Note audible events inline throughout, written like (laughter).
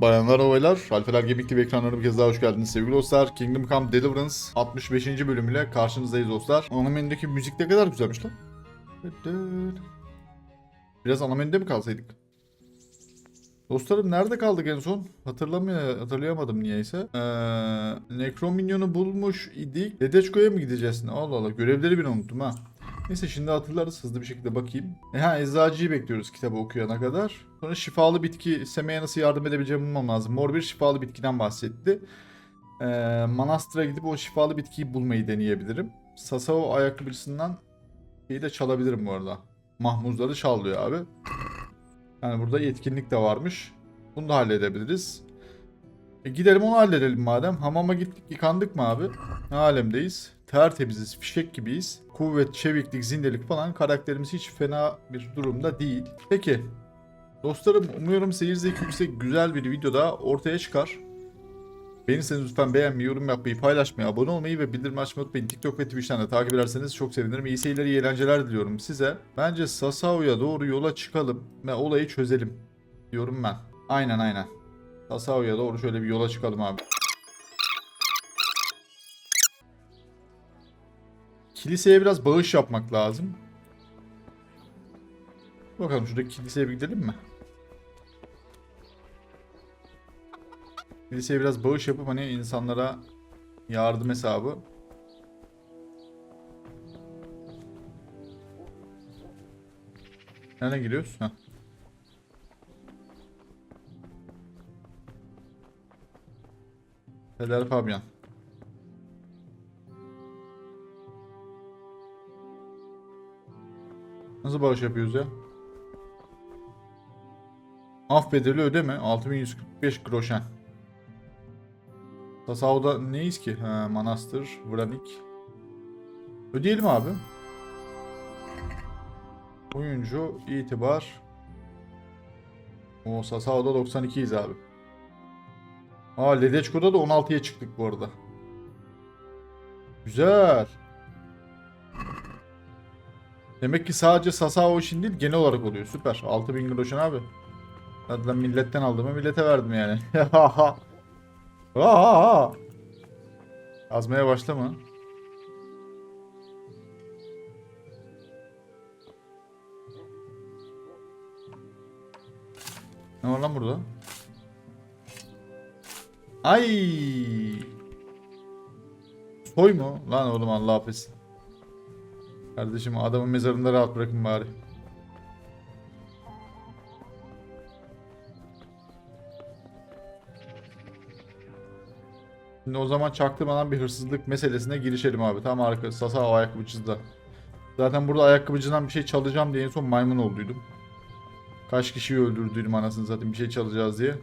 Bayanlar ve baylar, Alfalar Gaming TV ekranlarına bir kez daha hoş geldiniz sevgili dostlar. Kingdom Come Deliverance 65. bölümüyle karşınızdayız dostlar. Ana menüdeki müzik ne kadar güzelmiş lan. Biraz ana menüde mi kalsaydık? Dostlarım nerede kaldık en son? Hatırlamıyor, hatırlayamadım niyeyse. Ee, Necro Minyon'u bulmuş idik. Dedeçko'ya mı gideceğiz? Allah Allah görevleri bile unuttum ha. Neyse şimdi hatırlarız hızlı bir şekilde bakayım. E ha eczacıyı bekliyoruz kitabı okuyana kadar. Sonra şifalı bitki Sema'ya nasıl yardım edebileceğimi bulmam lazım. Mor bir şifalı bitkiden bahsetti. Ee, Manastır'a gidip o şifalı bitkiyi bulmayı deneyebilirim. Sasao ayakkabıcısından şeyi de çalabilirim bu arada. Mahmuzları çallıyor abi. Yani burada yetkinlik de varmış. Bunu da halledebiliriz. E gidelim onu halledelim madem. Hamama gittik yıkandık mı abi? Ne alemdeyiz? Tertemiziz, fişek gibiyiz. Kuvvet, çeviklik, zindelik falan karakterimiz hiç fena bir durumda değil. Peki. Dostlarım umuyorum seyir zevki yüksek güzel bir video daha ortaya çıkar. Beğenirseniz lütfen beğenmeyi, yorum yapmayı, paylaşmayı, abone olmayı ve bildirim açmayı unutmayın. TikTok ve Twitch'ten de takip ederseniz çok sevinirim. İyi seyirler, iyi eğlenceler diliyorum size. Bence Sasao'ya doğru yola çıkalım ve olayı çözelim diyorum ben. Aynen aynen. Sasao'ya doğru şöyle bir yola çıkalım abi. Kiliseye biraz bağış yapmak lazım. Bakalım şuradaki kiliseye bir gidelim mi? Kiliseye biraz bağış yapıp hani insanlara yardım hesabı. Nereden giriyoruz? Heh. Peder Fabian. Nasıl bağış yapıyoruz ya? Af bedeli ödeme 6145 groşen. Tasavvuda neyiz ki? Ha, manastır, Vranik. Ödeyelim abi. Oyuncu, itibar. O Sasava'da 92'yiz abi. Aa Ledeçko'da da 16'ya çıktık bu arada. Güzel. Demek ki sadece Sasao için değil genel olarak oluyor. Süper. 6000 groşen abi. Zaten milletten aldığımı millete verdim yani. (laughs) Aa! Yazmaya başlama. Ne var lan burada? Ay! Soy mu? Lan oğlum Allah affetsin. Kardeşim adamın mezarında rahat bırakın bari. Şimdi o zaman çaktırmadan bir hırsızlık meselesine girişelim abi. Tam arka Sasa ayakkabıcıda. Zaten burada ayakkabıcıdan bir şey çalacağım diye en son maymun olduydum. Kaç kişiyi öldürdüydüm anasını zaten bir şey çalacağız diye.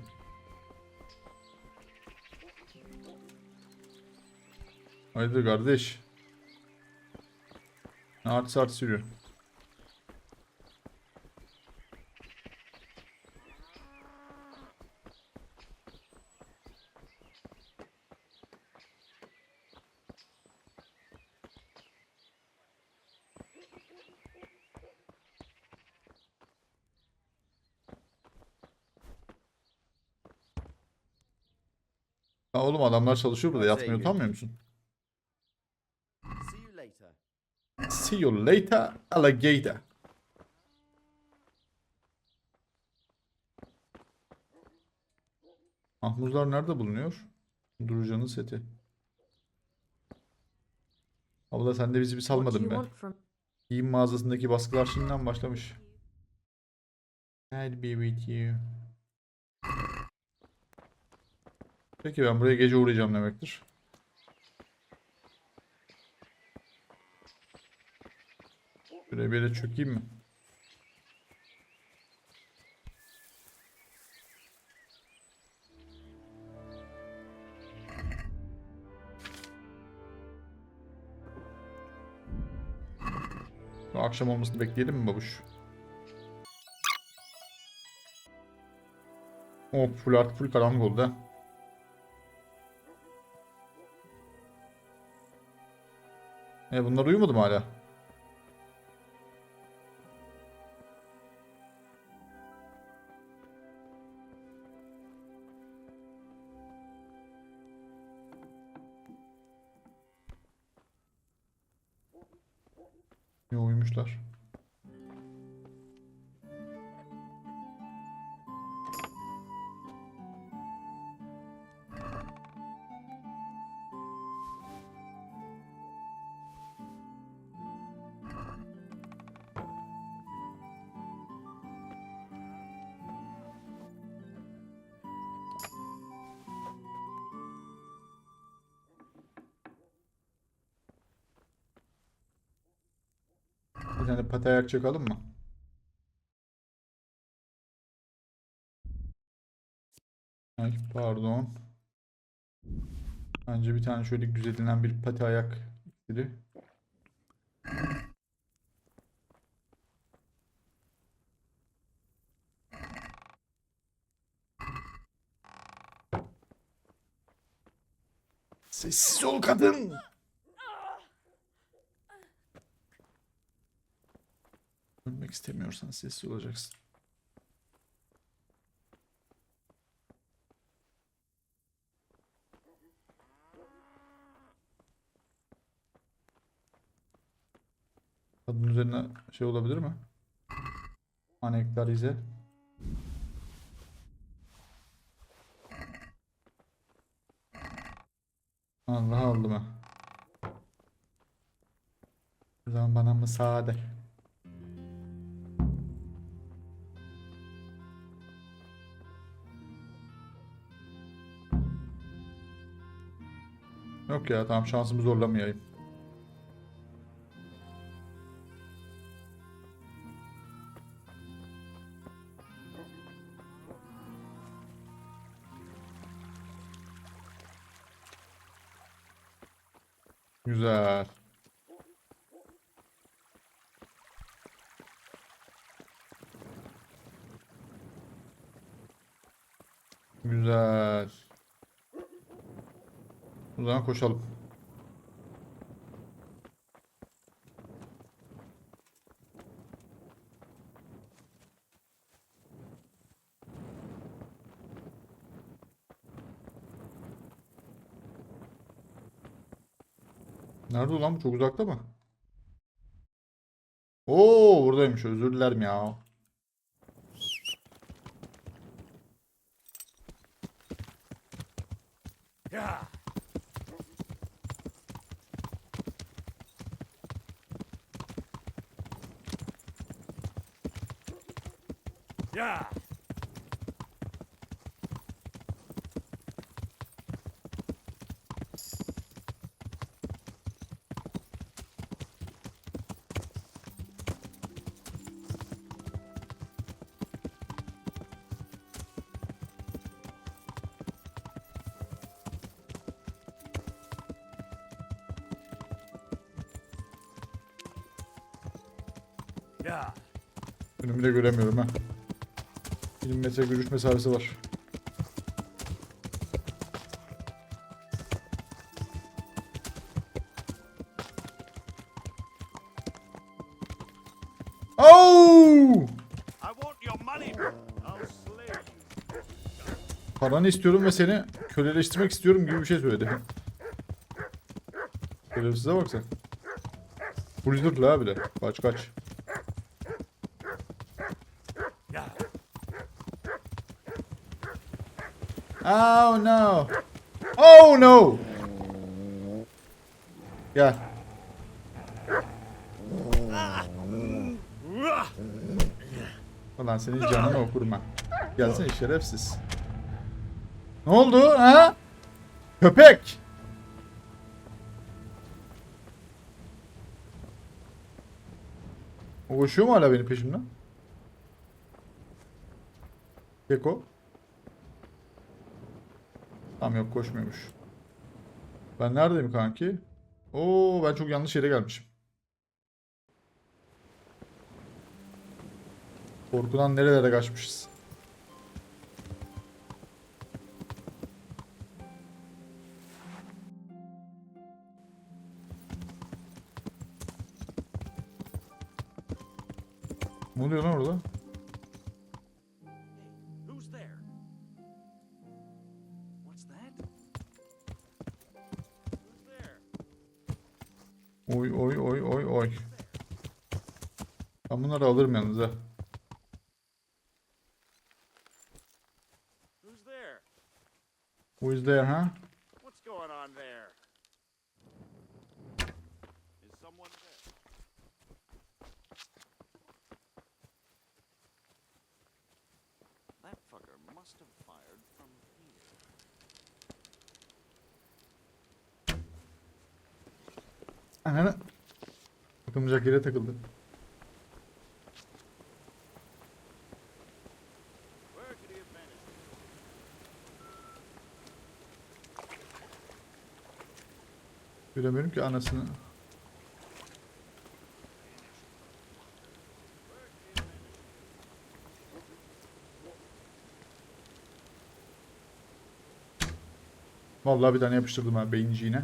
Haydi kardeş. Ne artist artist. Ha oğlum adamlar çalışıyor burada yatmaya utanmıyor musun? See you later. See you later, alligator. Mahmuzlar nerede bulunuyor? Durucan'ın seti. Abla sen de bizi bir salmadın be. Giyim mağazasındaki baskılar şimdiden başlamış. I'll be with you. Peki ben buraya gece uğrayacağım demektir. Şuraya bir yere çökeyim mi? Akşam olmasını bekleyelim mi babuş? Oh full artık full karanlık oldu ha. E bunlar uyumadı mı hala? Bir tane pati ayak çakalım mı? Ay pardon. Bence bir tane şöyle güzelinden bir pati ayak iksiri. Sessiz ol kadın. Ölmek istemiyorsan sessiz olacaksın. Kadın üzerine şey olabilir mi? Anektarize. Allah mı? O zaman bana müsaade. Ya tamam şansımı zorlamayayım. Güzel. Güzel. O zaman koşalım. Nerede ulan bu? Çok uzakta mı? Oo buradaymış. Özür dilerim ya. Önümü de göremiyorum ha. 20 metre görüş mesafesi var. Oh! Paranı istiyorum ve seni köleleştirmek istiyorum gibi bir şey söyledi. Şerefsize bak sen. Bulldozer abi de. Kaç kaç. Yeah. Oh no. Oh no. Gel. Ulan senin canını okurum ha. Gelsene şerefsiz. Ne oldu ha? Köpek. O koşuyor mu hala benim peşimden? Geko. Tam yok koşmuyormuş. Ben neredeyim kanki? Oo ben çok yanlış yere gelmişim. Korkudan nerelere kaçmışız. Ne oluyor lan orada? Oy oy oy oy oy. Ben bunları alırım yalnız ha. Who's there? Ha? What's going on there? Is someone there? That fucker must have fired from here. Ananı. Takılmayacak yere takıldı. Where could he have vanished? Göremiyorum ki anasını. Vallahi bir tane yapıştırdım ha beyinciğine.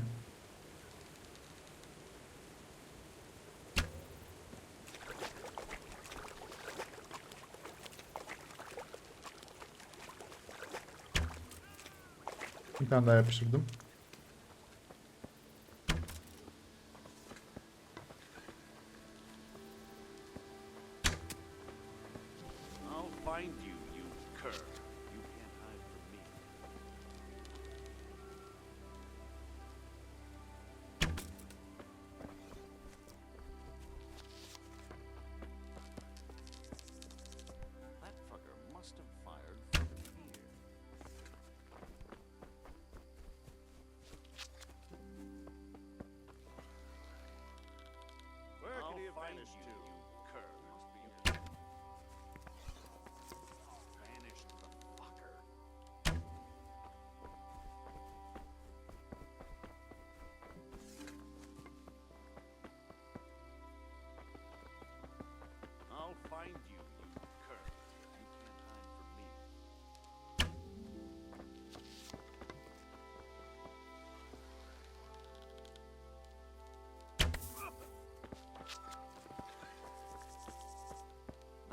Bir tane daha yapıştırdım.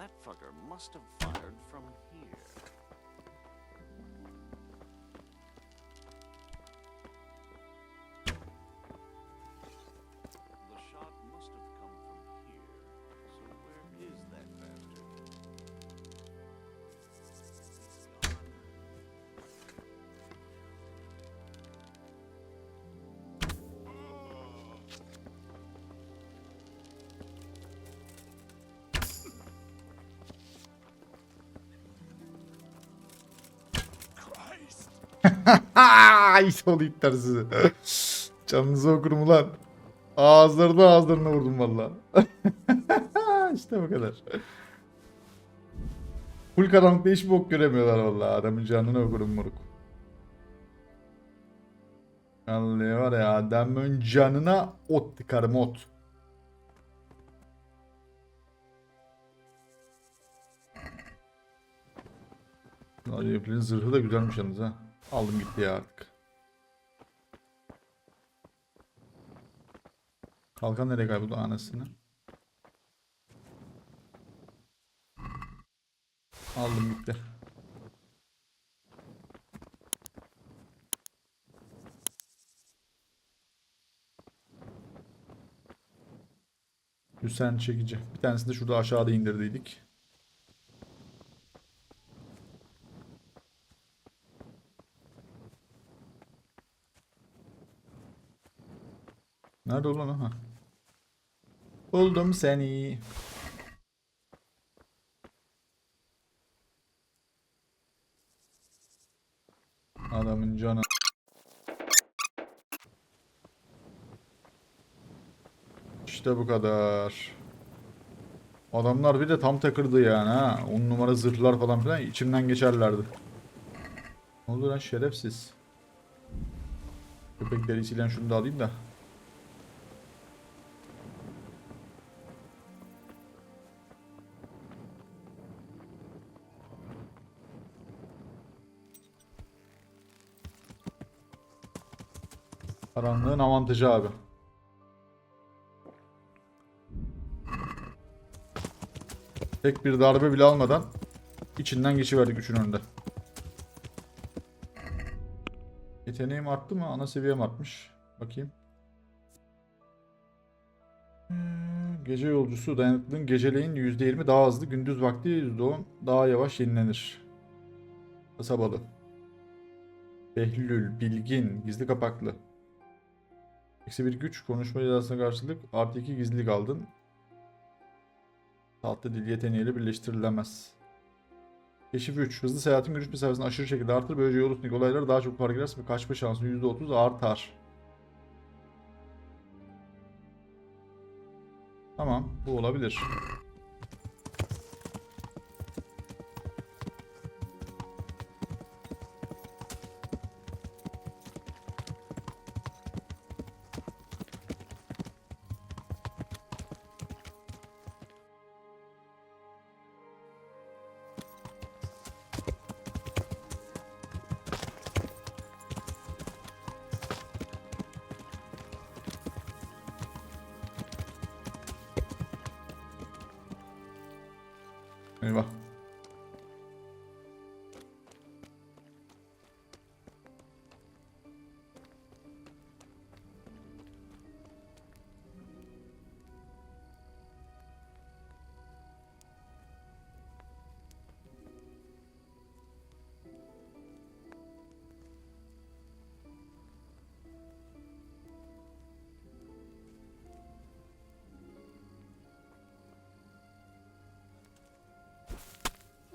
That fucker must have fired from Christ! (laughs) Ay sol itler sizi. Canınızı okurum ulan. Ağızlarına ağızlarına vurdum valla. (laughs) işte bu kadar. Full karanlıkta hiç bok göremiyorlar valla. Adamın canını okurum moruk. Vallahi var ya adamın canına ot tıkarım ot. Acayiplerin zırhı da güzelmiş yalnız ha. Aldım gitti ya artık. Kalkan nereye kayboldu anasını? Aldım gitti. Hüseyin çekici. Bir tanesini de şurada aşağıda indirdiydik. Nerede ulan ha? Buldum seni. Adamın canı. İşte bu kadar. Adamlar bir de tam takırdı yani ha. 10 numara zırhlar falan filan içimden geçerlerdi. Ne oldu lan şerefsiz. Köpek derisiyle şunu da alayım da. Karanlığın avantajı abi. Tek bir darbe bile almadan içinden geçiverdik üçün önünde. Yeteneğim arttı mı? Ana seviyem artmış. Bakayım. Gece yolcusu dayanıklılığın geceleyin %20 daha hızlı, gündüz vakti %10 daha yavaş yenilenir. Kasabalı. Behlül, bilgin, gizli kapaklı. Eksi bir güç, konuşma cezasına karşılık artı iki gizlilik aldın. Tatlı dil yeteneğiyle birleştirilemez. Keşif 3. Hızlı seyahatin görüş mesafesini aşırı şekilde artır. Böylece yol üstündeki olaylara daha çok fark edersin ve kaçma şansın %30 artar. Tamam. Bu olabilir.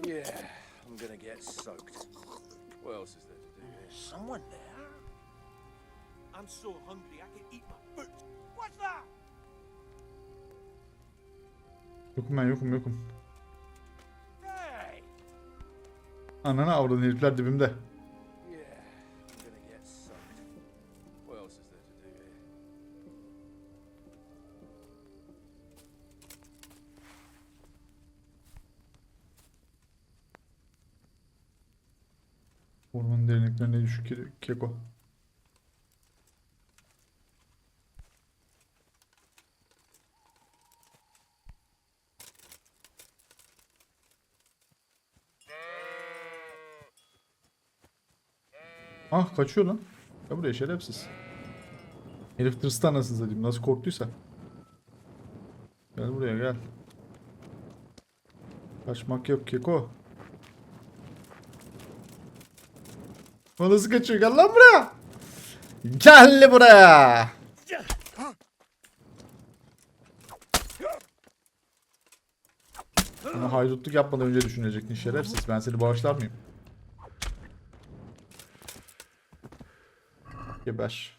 Yeah, I'm gonna get soaked. What else is there to do here? Someone there? I'm so hungry I can eat my foot. What's that? Yokum ben yokum yokum. Hey! Ananı avradın herifler dibimde. Ormanın derinliklerine düşük ke- keko. Ah kaçıyor lan. Ya buraya şerefsiz. Herif tırstı anasını satayım. Nasıl korktuysa. Gel buraya gel. Kaçmak yok keko. O nasıl kaçıyor? Gel lan buraya. Gel buraya. Sana haydutluk yapmadan önce düşünecektin şerefsiz. Ben seni bağışlar mıyım? Geber.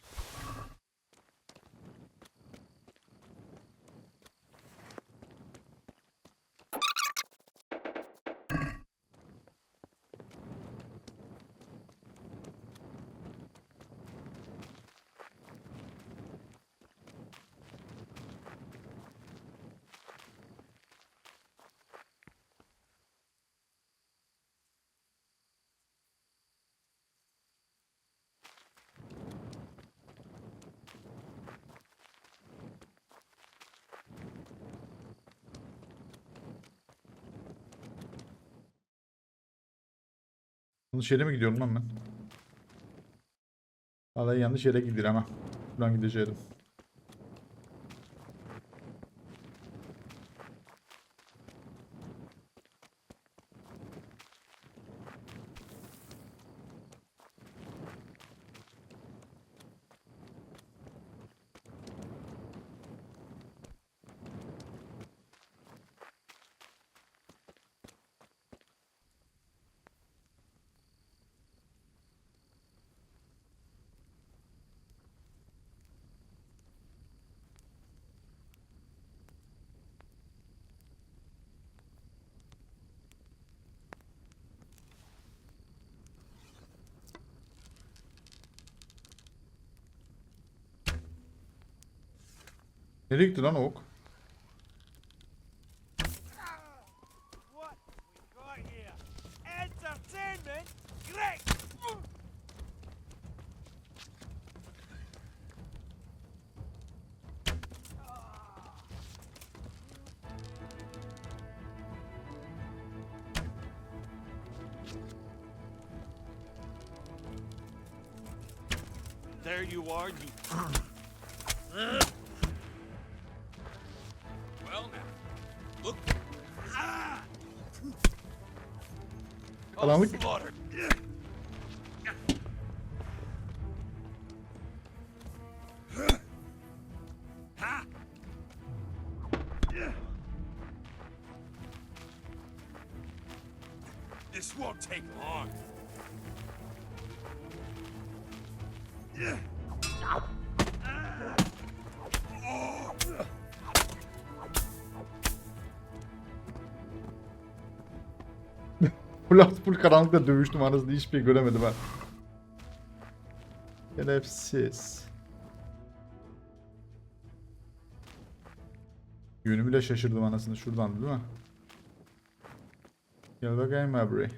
Yanlış yere mi gidiyorum lan ben? Vallahi yanlış yere gidiyor ama. Buradan gideceğim. Er liegt er dan ook. There you are, you... (clears throat) Karanlık. Full full karanlıkta dövüştüm arasında hiçbir şey göremedim ha. Şerefsiz. Yönümü de şaşırdım anasını şuradan değil mi? Gel bakayım abi.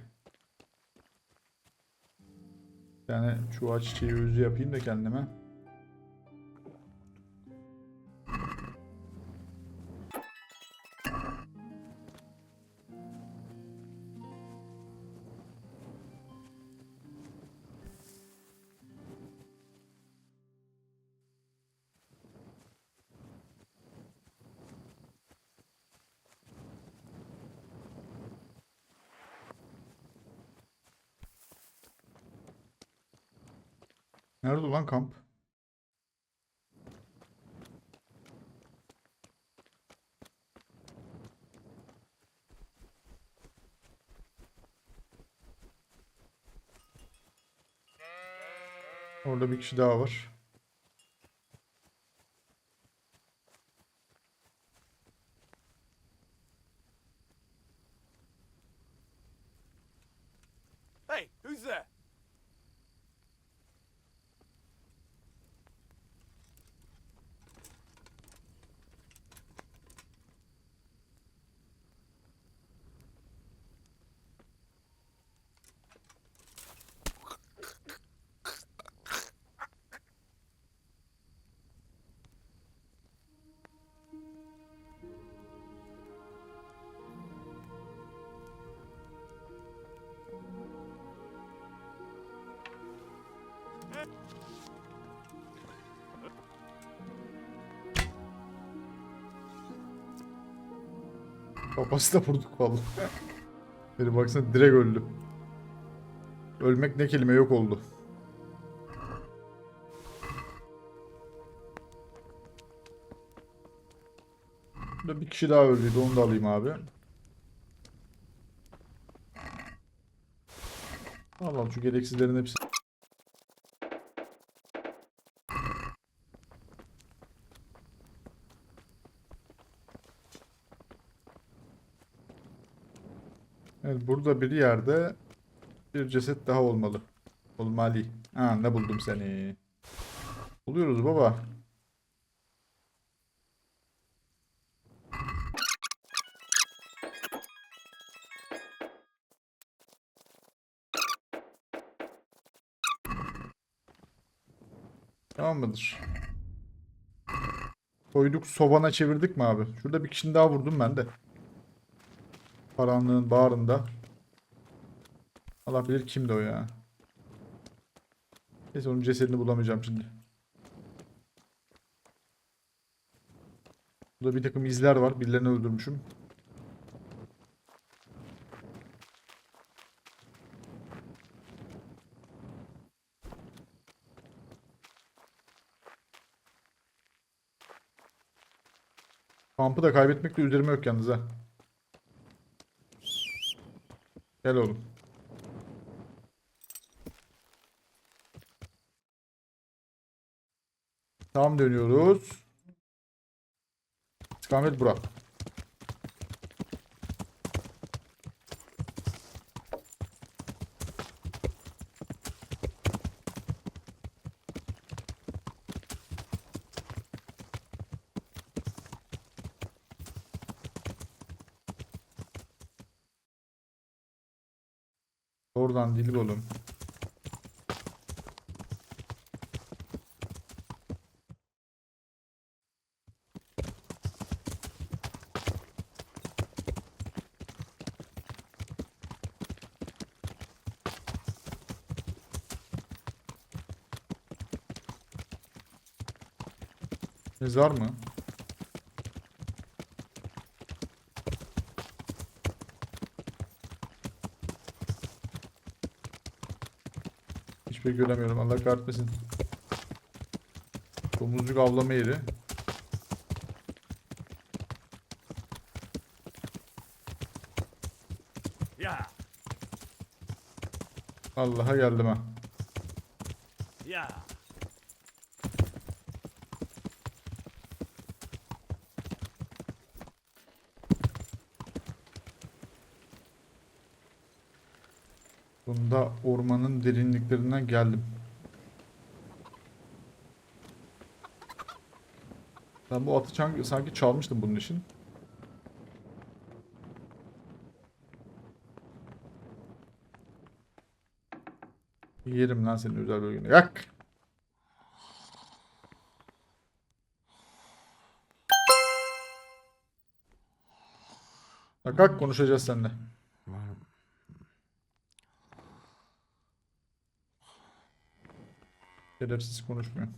Yani şu ağaç çiçeği özü yapayım da kendime. Lan kamp? Orada bir kişi daha var. Kafası da vurduk vallahi. Beni baksana direkt öldü. Ölmek ne kelime yok oldu. Burada bir kişi daha öldüydü onu da alayım abi. Al al şu gereksizlerin hepsi. Evet burada bir yerde bir ceset daha olmalı. Olmalı. Ha ne buldum seni. Buluyoruz baba. Tamam mıdır? Koyduk sobana çevirdik mi abi? Şurada bir kişinin daha vurdum ben de. Karanlığın bağrında. Allah bilir kimdi o ya. Neyse onun cesedini bulamayacağım şimdi. Burada bir takım izler var. Birilerini öldürmüşüm. Kampı da kaybetmek de üzerime yok yalnız ha. Gel oğlum. Tam dönüyoruz. İstikamet bura. Oradan Dilgol'um. Mezar mı? Şey göremiyorum. Allah kahretmesin. Domuzcuk avlama yeri. Allah'a geldim ha. yeah. Bunda ormanın derinliklerinden geldim. Ben bu atı sanki çalmıştım bunun için. Yerim lan senin özel bölgeni. Yak! Bak kalk konuşacağız seninle. Şerefsiz konuşmuyor.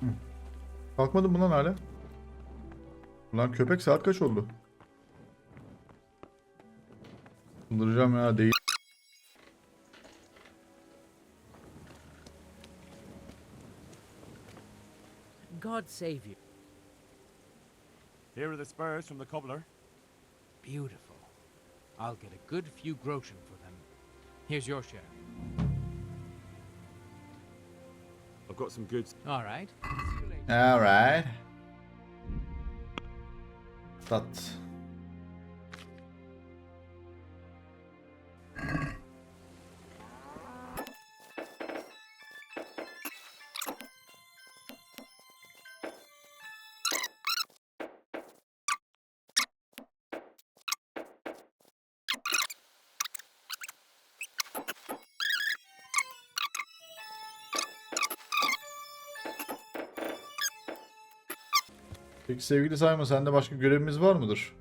Hı. Kalkmadın lan hala? Ulan köpek saat kaç oldu? Çıldıracağım ya değil. God save you. Here are the spurs from the cobbler. Beautiful. I'll get a good few groschen for them. Here's your share. I've got some goods. All right. All right. you later. Peki sevgili Sayma sende başka görevimiz var mıdır?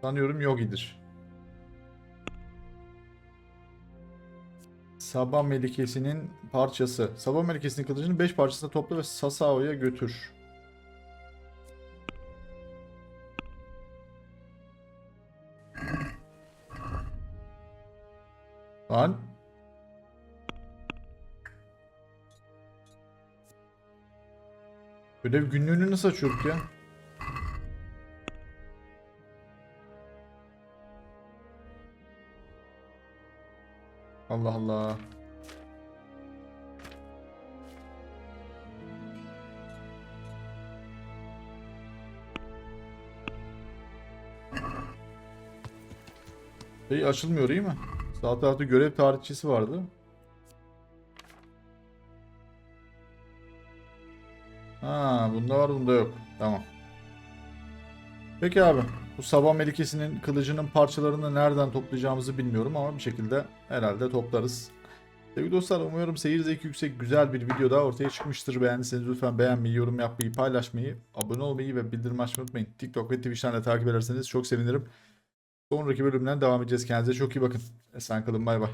Sanıyorum yok idir. Sabah Melikesi'nin parçası. Sabah Melikesi'nin kılıcını 5 parçasına topla ve Sasao'ya götür. Lan. Ödev günlüğünü nasıl açıyorduk ya? Allah Allah. Şey açılmıyor değil mi? Sağ tarafta görev tarihçesi vardı. Ha, bunda var bunda yok. Tamam. Peki abi. Bu sabah melikesinin kılıcının parçalarını nereden toplayacağımızı bilmiyorum ama bir şekilde herhalde toplarız. Sevgili dostlar umuyorum seyir zevki yüksek güzel bir video daha ortaya çıkmıştır. Beğendiyseniz lütfen beğenmeyi, yorum yapmayı, paylaşmayı, abone olmayı ve bildirim açmayı unutmayın. TikTok ve Twitch'ten de takip ederseniz çok sevinirim. Sonraki bölümden devam edeceğiz. Kendinize çok iyi bakın. Esen kalın bay bay.